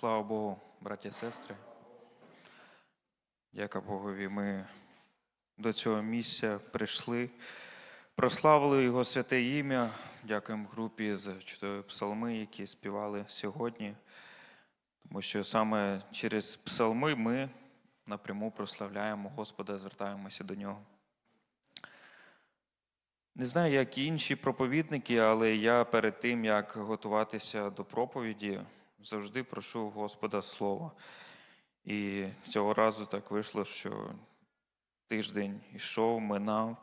Слава Богу, браті і сестри. Дяка Богові, ми до цього місця прийшли, прославили Його святе ім'я. Дякуємо групі за чудові псалми, які співали сьогодні. Тому що саме через псалми ми напряму прославляємо Господа, звертаємося до нього. Не знаю, як інші проповідники, але я перед тим, як готуватися до проповіді, завжди прошу Господа Слова. І цього разу так вийшло, що тиждень йшов, минав.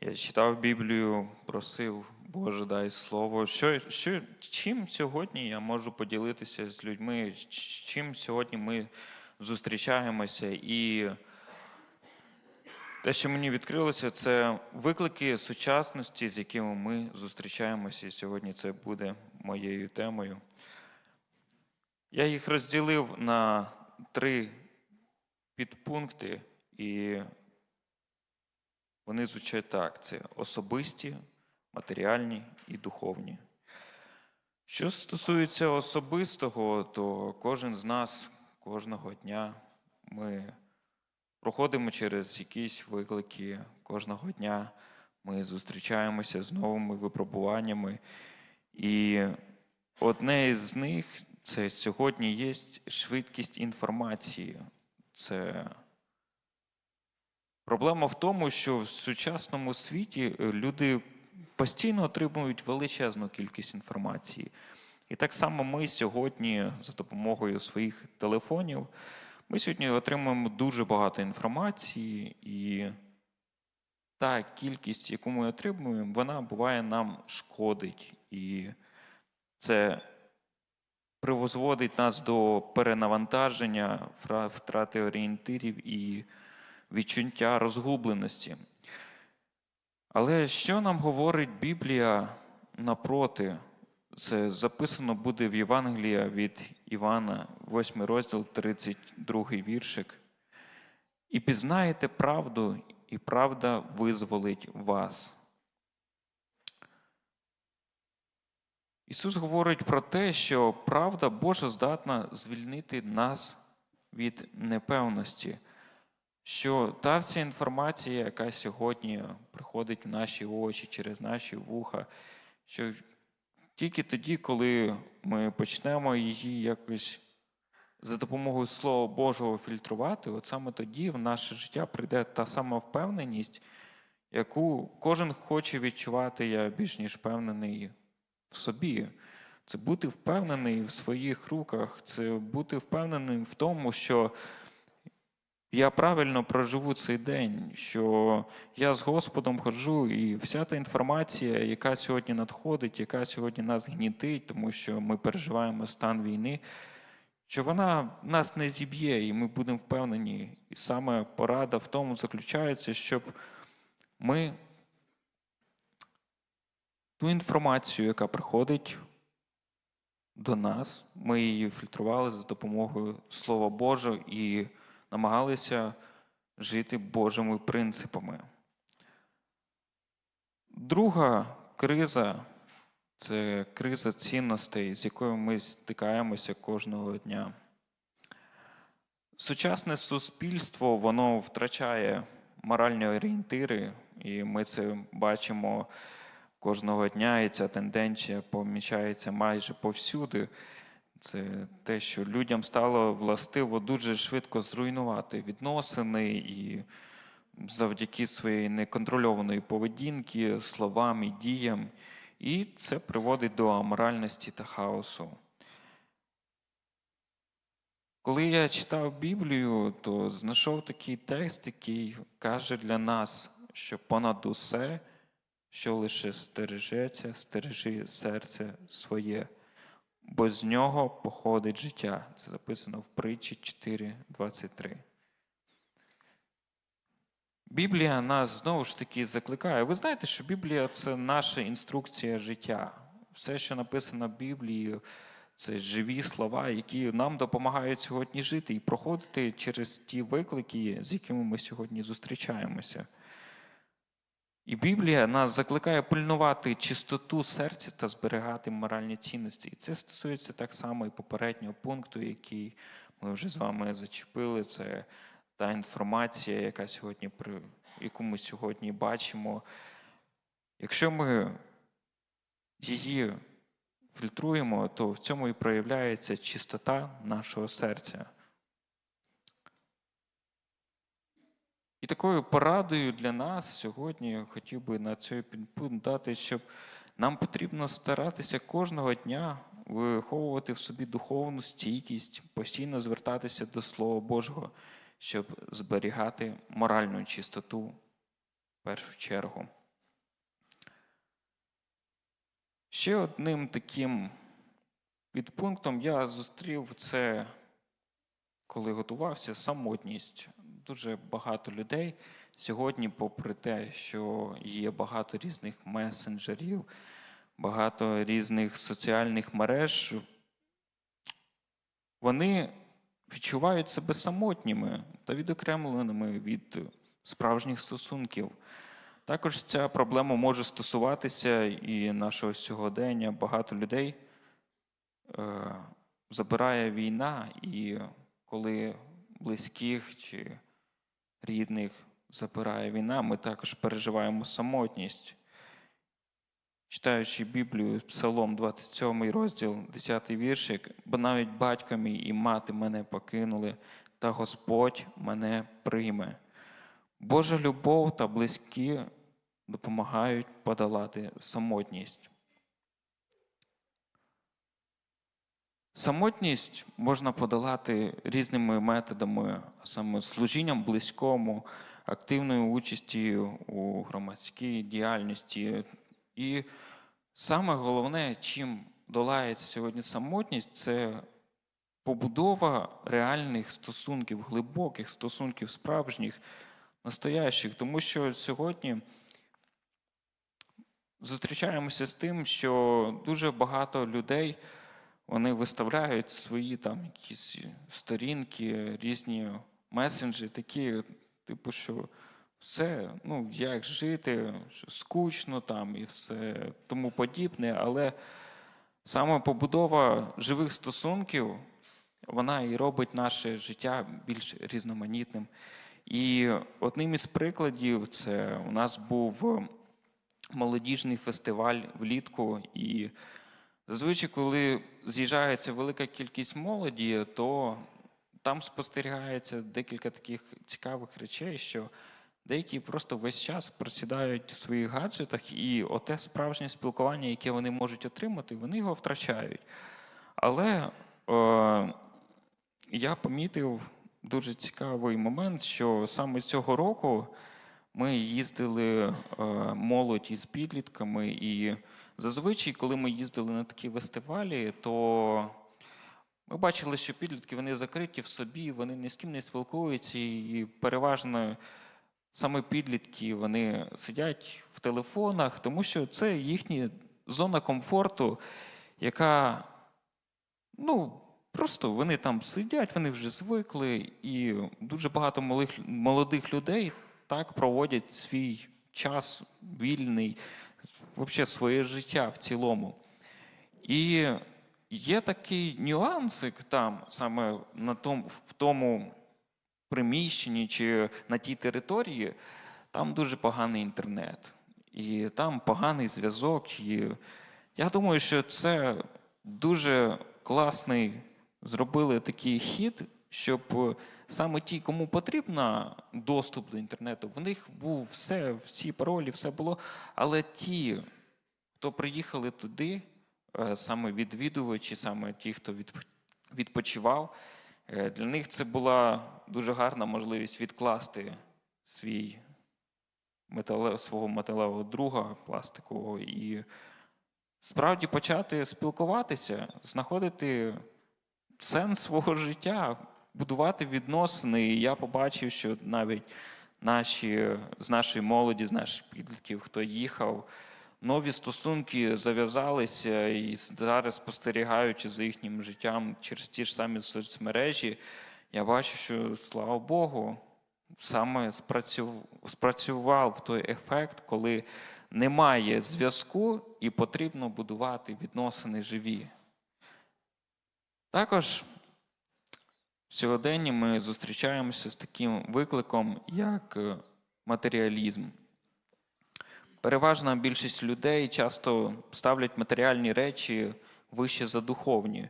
Я читав Біблію, просив, Боже, дай слово. Що, що, чим сьогодні я можу поділитися з людьми? Чим сьогодні ми зустрічаємося? І те, що мені відкрилося, це виклики сучасності, з якими ми зустрічаємося. І сьогодні це буде моєю темою. Я їх розділив на три підпункти, і вони звучать так: це особисті, матеріальні і духовні. Що стосується особистого, то кожен з нас кожного дня ми проходимо через якісь виклики кожного дня. Ми зустрічаємося з новими випробуваннями. І одне із них це сьогодні є швидкість інформації. Це проблема в тому, що в сучасному світі е, люди постійно отримують величезну кількість інформації. І так само ми сьогодні за допомогою своїх телефонів ми сьогодні отримуємо дуже багато інформації, і та кількість, яку ми отримуємо, вона буває нам шкодить. І це призводить нас до перенавантаження, втрати орієнтирів і відчуття розгубленості. Але що нам говорить Біблія напроти? Це записано буде в Євангелія від Івана, 8 розділ, 32 віршик. І пізнаєте правду, і правда визволить вас. Ісус говорить про те, що правда Божа здатна звільнити нас від непевності, що та вся інформація, яка сьогодні приходить в наші очі через наші вуха, що тільки тоді, коли ми почнемо її якось за допомогою Слова Божого фільтрувати, от саме тоді в наше життя прийде та сама впевненість, яку кожен хоче відчувати, я більш ніж впевнений в собі. Це бути впевнений в своїх руках, це бути впевненим в тому, що я правильно проживу цей день, що я з Господом ходжу, і вся та інформація, яка сьогодні надходить, яка сьогодні нас гнітить, тому що ми переживаємо стан війни, що вона нас не зіб'є, і ми будемо впевнені. І саме порада в тому заключається, щоб ми ту інформацію, яка приходить до нас, ми її фільтрували за допомогою Слова Божого і намагалися жити Божими принципами. Друга криза це криза цінностей, з якою ми стикаємося кожного дня. Сучасне суспільство воно втрачає моральні орієнтири, і ми це бачимо кожного дня, і ця тенденція помічається майже повсюди. Це те, що людям стало властиво дуже швидко зруйнувати відносини і завдяки своєї неконтрольованої поведінки, словам і діям. І це приводить до аморальності та хаосу. Коли я читав Біблію, то знайшов такий текст, який каже для нас, що понад усе, що лише стережеться, стережи серце своє, бо з нього походить життя. Це записано в притчі 4.23. Біблія нас знову ж таки закликає. Ви знаєте, що Біблія це наша інструкція життя. Все, що написано в Біблії, це живі слова, які нам допомагають сьогодні жити і проходити через ті виклики, з якими ми сьогодні зустрічаємося. І Біблія нас закликає пильнувати чистоту серця та зберігати моральні цінності. І це стосується так само і попереднього пункту, який ми вже з вами зачепили. Це та інформація, яка сьогодні при яку ми сьогодні бачимо. Якщо ми її фільтруємо, то в цьому і проявляється чистота нашого серця. І такою порадою для нас сьогодні я хотів би на цей підпункт дати, щоб нам потрібно старатися кожного дня виховувати в собі духовну стійкість, постійно звертатися до Слова Божого, щоб зберігати моральну чистоту в першу чергу. Ще одним таким підпунктом я зустрів це, коли готувався, самотність. Дуже багато людей сьогодні, попри те, що є багато різних месенджерів, багато різних соціальних мереж, вони відчувають себе самотніми та відокремленими від справжніх стосунків. Також ця проблема може стосуватися і нашого сьогодення. Багато людей е, забирає війна, і коли близьких чи рідних забирає війна, ми також переживаємо самотність. Читаючи Біблію, Псалом 27 розділ, 10 віршик, бо навіть батько мій і мати мене покинули, та Господь мене прийме. Божа любов та близькі допомагають подолати самотність. Самотність можна подолати різними методами, саме служінням близькому, активною участю у громадській діяльності. І саме головне, чим долається сьогодні самотність, це побудова реальних стосунків, глибоких стосунків, справжніх, настоящих. Тому що сьогодні зустрічаємося з тим, що дуже багато людей вони виставляють свої там якісь сторінки, різні месенджі, такі, типу, що все, ну, як жити, скучно там і все тому подібне, але саме побудова живих стосунків, вона і робить наше життя більш різноманітним. І одним із прикладів це у нас був молодіжний фестиваль влітку. І зазвичай, коли з'їжджається велика кількість молоді, то там спостерігається декілька таких цікавих речей, що деякі просто весь час просідають в своїх гаджетах, і оте справжнє спілкування, яке вони можуть отримати, вони його втрачають. Але е, я помітив дуже цікавий момент, що саме цього року ми їздили е, молодь із підлітками, і зазвичай, коли ми їздили на такі фестивалі, то ми бачили, що підлітки вони закриті в собі, вони ні з ким не спілкуються, і переважно саме підлітки вони сидять в телефонах, тому що це їхня зона комфорту, яка, ну, просто вони там сидять, вони вже звикли, і дуже багато молодих, людей так проводять свій час вільний, взагалі своє життя в цілому. І є такий нюансик там, саме на тому, в тому приміщенні чи на тій території, там дуже поганий інтернет. І там поганий зв'язок. І я думаю, що це дуже класний зробили такий хід, щоб саме ті, кому потрібно доступ до інтернету, в них був все, всі паролі, все було. Але ті, хто приїхали туди, е, саме відвідувачі, саме ті, хто відпочивав, е, для них це була дуже гарна можливість відкласти свій метале, свого металевого друга пластикового і справді почати спілкуватися, знаходити сенс свого життя, будувати відносини. І я побачив, що навіть наші, з нашої молоді, з наших підлітків, хто їхав, нові стосунки зав'язалися, і зараз, спостерігаючи за їхнім життям через ті ж самі соцмережі, я бачу, що слава Богу, саме спрацю- спрацював той ефект, коли немає зв'язку і потрібно будувати відносини живі. Також в сьогоденні ми зустрічаємося з таким викликом, як е, матеріалізм. Переважна більшість людей часто ставлять матеріальні речі вище за духовні,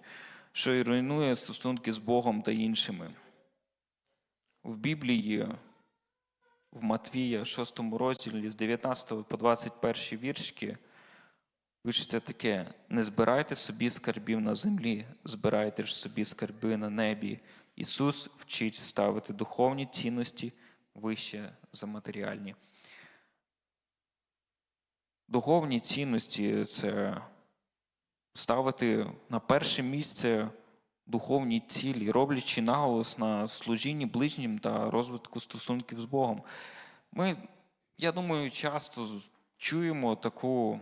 що і руйнує стосунки з Богом та іншими. В Біблії, в Матвія, 6 розділі з 19 по 21 віршки, пишеться таке: не збирайте собі скарбів на землі, збирайте ж собі скарби на небі. Ісус вчить ставити духовні цінності вище за матеріальні. Духовні цінності це ставити на перше місце духовні цілі, роблячи наголос на служінні ближнім та розвитку стосунків з Богом. Ми, я думаю, часто чуємо таку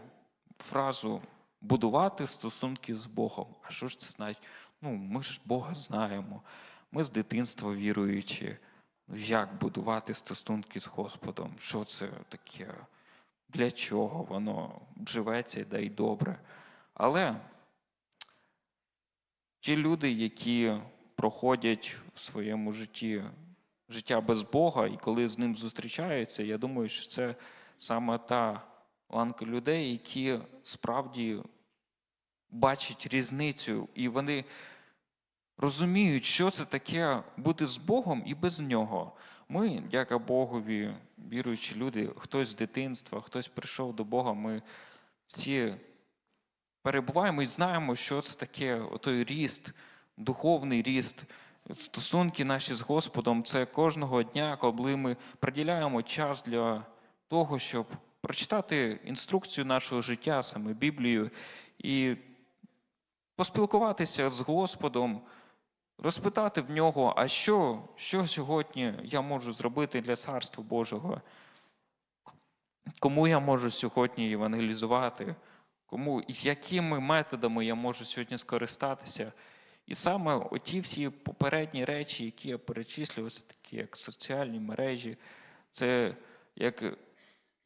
фразу будувати стосунки з Богом. А що ж це значить? Ну, ми ж Бога знаємо, ми з дитинства віруючі. Ну, Як будувати стосунки з Господом? Що це таке? Для чого воно живеться да й добре? Але ті люди, які проходять в своєму житті життя без Бога, і коли з ним зустрічаються, я думаю, що це саме та ланка людей, які справді бачать різницю, і вони розуміють, що це таке бути з Богом і без нього. Ми, дяка Богові, віруючі люди, хтось з дитинства, хтось прийшов до Бога, ми всі перебуваємо і знаємо, що це таке той ріст, духовний ріст. Стосунки наші з Господом це кожного дня, коли ми приділяємо час для того, щоб прочитати інструкцію нашого життя, саме Біблію, і поспілкуватися з Господом, розпитати в нього, а що, що сьогодні я можу зробити для Царства Божого? Кому я можу сьогодні евангелізувати? Кому якими методами я можу сьогодні скористатися? І саме оті всі попередні речі, які я перечислював, це такі як соціальні мережі, це як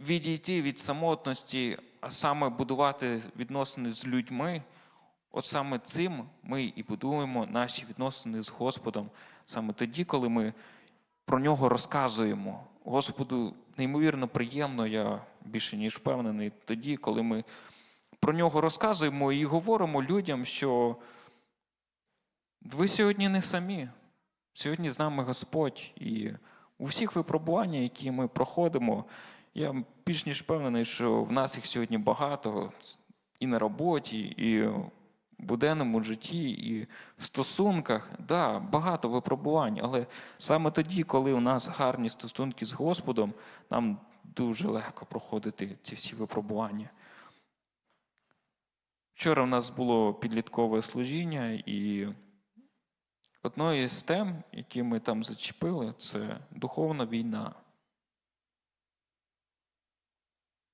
відійти від самотності, а саме будувати відносини з людьми. От саме цим ми і будуємо наші відносини з Господом саме тоді, коли ми про нього розказуємо. Господу неймовірно приємно, я більше ніж впевнений, тоді, коли ми про нього розказуємо і говоримо людям, що ви сьогодні не самі. Сьогодні з нами Господь. І у всіх випробуваннях, які ми проходимо, я більш ніж впевнений, що в нас їх сьогодні багато і на роботі, і буденному житті, і в стосунках. Да, багато випробувань, але саме тоді, коли у нас гарні стосунки з Господом, нам дуже легко проходити ці всі випробування. Вчора в нас було підліткове служіння, і одною з тем, які ми там зачепили, це духовна війна.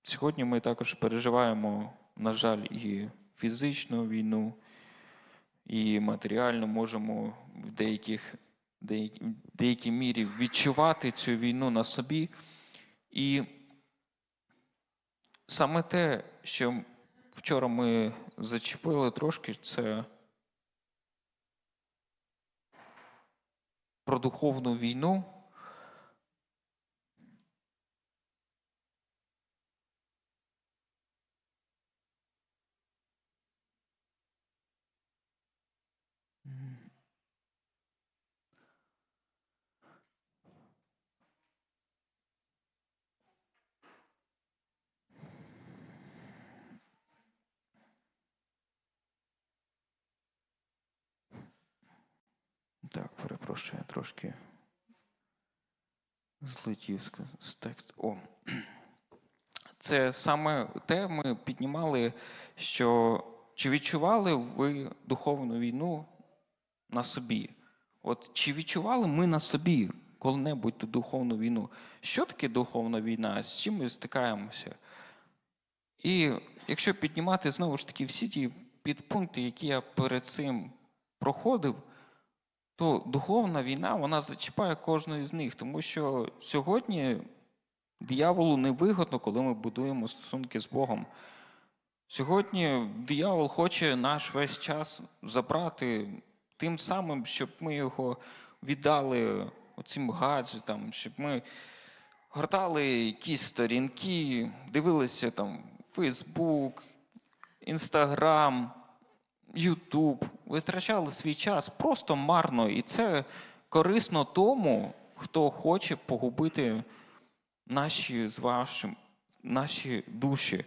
Сьогодні ми також переживаємо, на жаль, і фізичну війну, і матеріально можемо в деяких, деякі- деякій мірі відчувати цю війну на собі. І саме те, що вчора ми зачепили трошки, це про духовну війну. Так, перепрошую, я трошки злетів з- тексту. О. Це саме те ми піднімали, що чи відчували ви духовну війну на собі? От чи відчували ми на собі коли-небудь ту духовну війну? Що таке духовна війна? З чим ми стикаємося? І якщо піднімати знову ж таки всі ті підпункти, які я перед цим проходив, то духовна війна вона зачіпає кожного з них, тому що сьогодні дияволу невигодно, коли ми будуємо стосунки з Богом. Сьогодні диявол хоче наш весь час забрати тим самим, щоб ми його віддали цим гаджетам, щоб ми гортали якісь сторінки, дивилися там Фейсбук, Інстаграм, Ютуб, витрачали свій час просто марно, і це корисно тому, хто хоче погубити наші з вашим, наші душі.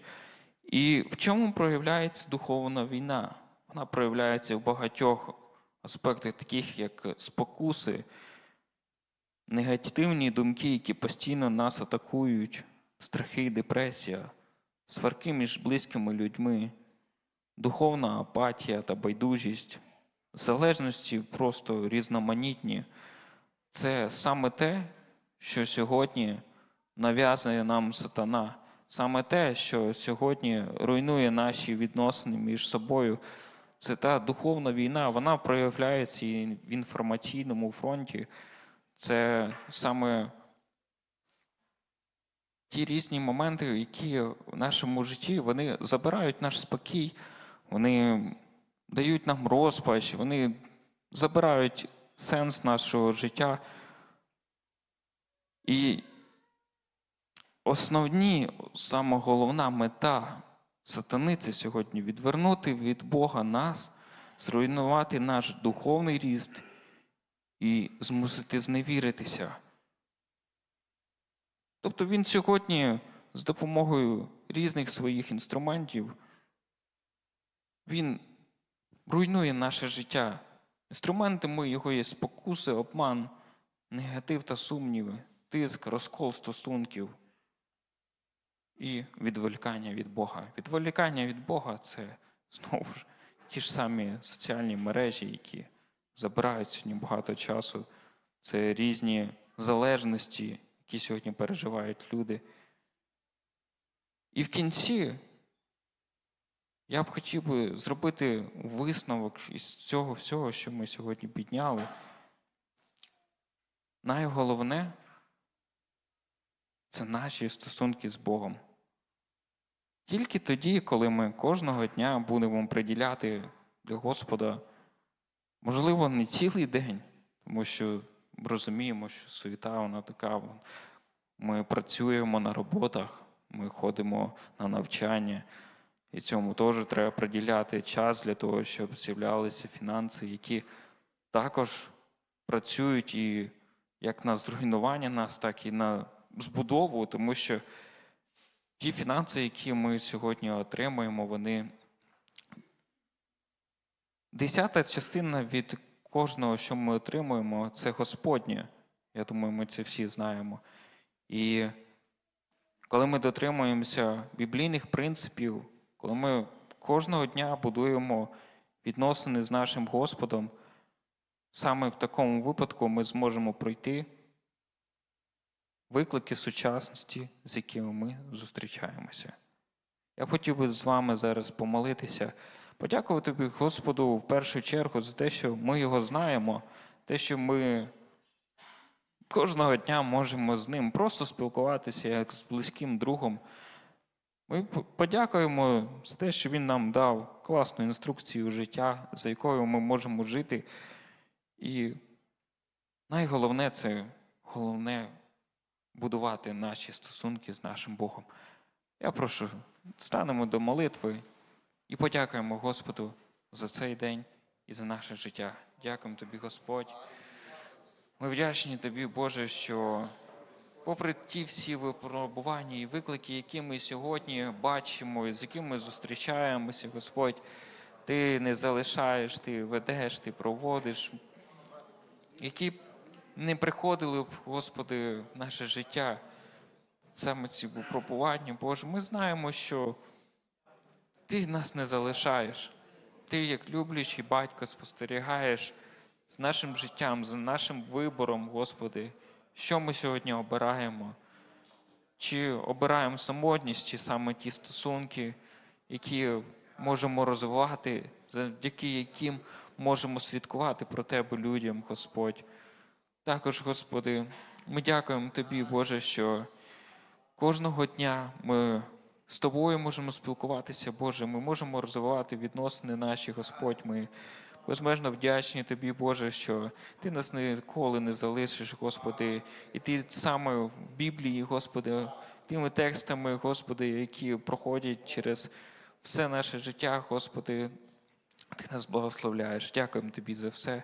І в чому проявляється духовна війна? Вона проявляється в багатьох аспектах, таких як спокуси, негативні думки, які постійно нас атакують, страхи, депресія, сварки між близькими людьми, духовна апатія та байдужість, залежності просто різноманітні. Це саме те, що сьогодні нав'язує нам сатана. Саме те, що сьогодні руйнує наші відносини між собою, це та духовна війна, вона проявляється і в інформаційному фронті. Це саме ті різні моменти, які в нашому житті вони забирають наш спокій, вони дають нам розпач, вони забирають сенс нашого життя. І основні, саме головна мета сатани це сьогодні відвернути від Бога нас, зруйнувати наш духовний ріст і змусити зневіритися. Тобто він сьогодні з допомогою різних своїх інструментів він руйнує наше життя. Інструментами його є спокуси, обман, негатив та сумніви, тиск, розкол стосунків і відволікання від Бога. Відволікання від Бога це знову ж ті ж самі соціальні мережі, які забирають сьогодні багато часу. Це різні залежності, які сьогодні переживають люди. І в кінці я б хотів би зробити висновок із цього всього, що ми сьогодні підняли. Найголовне це наші стосунки з Богом. Тільки тоді, коли ми кожного дня будемо приділяти для Господа, можливо, не цілий день, тому що розуміємо, що суєта вона така. Ми працюємо на роботах, ми ходимо на навчання, і цьому теж треба приділяти час для того, щоб з'являлися фінанси, які також працюють і як на зруйнування нас, так і на збудову, тому що ті фінанси, які ми сьогодні отримуємо, вони десята частина від кожного, що ми отримуємо, це Господнє. Я думаю, ми це всі знаємо. І коли ми дотримуємося біблійних принципів, коли ми кожного дня будуємо відносини з нашим Господом, саме в такому випадку ми зможемо пройти виклики сучасності, з якими ми зустрічаємося. Я хотів би з вами зараз помолитися, подякувати тобі, Господу, в першу чергу за те, що ми його знаємо, те, що ми кожного дня можемо з ним просто спілкуватися як з близьким другом. Ми подякуємо за те, що він нам дав класну інструкцію життя, за якою ми можемо жити. І найголовне це головне будувати наші стосунки з нашим Богом. Я прошу, станемо до молитви і подякуємо Господу за цей день і за наше життя. Дякуємо тобі, Господь. Ми вдячні тобі, Боже, що попри ті всі випробування і виклики, які ми сьогодні бачимо, і з якими ми зустрічаємося, Господь, ти не залишаєш, ти ведеш, ти проводиш, які не приходили б, Господи, в наше життя, саме ці випробування, Боже, ми знаємо, що Ти нас не залишаєш. Ти, як люблячий батько, спостерігаєш з нашим життям, за нашим вибором, Господи, що ми сьогодні обираємо. Чи обираємо самотність, чи саме ті стосунки, які можемо розвивати, завдяки яким можемо свідкувати про Тебе людям, Господь. Також, Господи, ми дякуємо Тобі, Боже, що кожного дня ми з Тобою можемо спілкуватися, Боже. Ми можемо розвивати відносини наші, Господь. Ми безмежно вдячні Тобі, Боже, що Ти нас ніколи не залишиш, Господи. І Ти саме в Біблії, Господи, тими текстами, Господи, які проходять через все наше життя, Господи, Ти нас благословляєш. Дякуємо Тобі за все.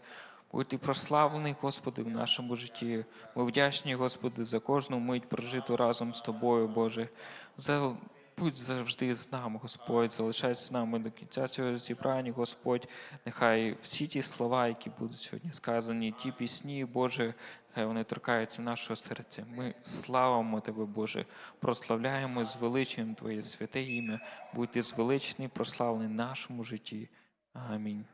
Будь ти прославлений, Господи, в нашому житті. Ми вдячні, Господи, за кожну мить прожиту разом з Тобою, Боже. За... Будь завжди з нами, Господь, залишайся з нами до кінця цього зібрання, Господь. Нехай всі ті слова, які будуть сьогодні сказані, ті пісні, Боже, нехай вони торкаються нашого серця. Ми славимо Тебе, Боже, прославляємо, звеличуємо Твоє святе ім'я. Будь ти звеличений, прославлений в нашому житті. Амінь.